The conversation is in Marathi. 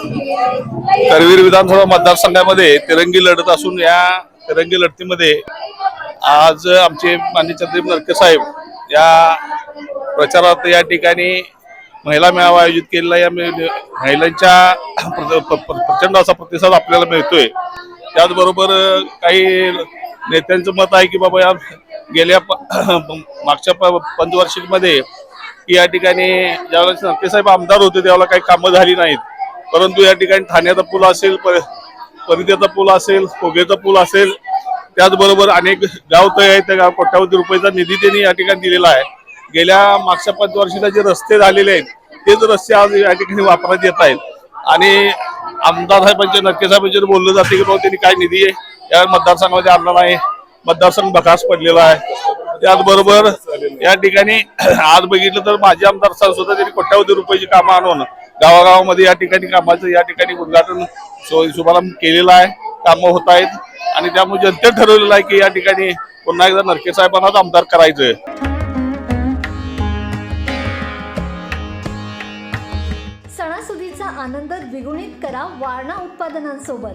करवीर विधानसभा मतदारसंघामध्ये तिरंगी लढत असून या तिरंगी लढतीमध्ये आज आमचे मान्य चंद्रदीप नरके साहेब या प्रचारात या ठिकाणी महिला मेळावा आयोजित केलेला या महिलांच्या प्रचंड असा प्रतिसाद आपल्याला मिळतोय. त्याचबरोबर काही नेत्यांचं मत आहे की बाबा या गेल्या मागच्या प- पंचवार्षिकमध्ये या ठिकाणी ज्यावेळेस नरके साहेब आमदार होते त्यावेळेला काही कामं झाली नाहीत. परंतु या ठिकाणी ठाण्याचा पूल असेल पर- परिद्याचा पूल असेल कोगेचा पूल असेल त्याचबरोबर अनेक गाव तय आहे त्या गाव कोट्यावधी रुपयाचा निधी त्यांनी या ठिकाणी दिलेला आहे. गेल्या मागच्या पाच वर्षाला जे रस्ते झालेले आहेत तेच रस्ते आज या ठिकाणी वापरण्यात येत आहेत. आणि आमदार साहेबांच्या नक्के साहेबांच्या बोललं जाते की बाबा त्यांनी काय निधी आहे? या मतदारसंघामध्ये आणला नाही मतदारसंघ बकास पडलेला आहे. त्याचबरोबर या ठिकाणी आज बघितलं तर माझे आमदार साहेब सुद्धा त्यांनी कोट्यावधी रुपयाची कामं आणून गावागावामध्ये या ठिकाणी कामाचं या ठिकाणी उद्घाटन शुभारंभ केलेला आहे. कामं होत आहेत आणि त्यामुळे जनतेत ठरवलेलं आहे की या ठिकाणी पुन्हा एकदा नरके साहेबांनाच आमदार करायचंय. सणासुदीचा आनंद द्विगुणित करा वारणा उत्पादनांसोबत.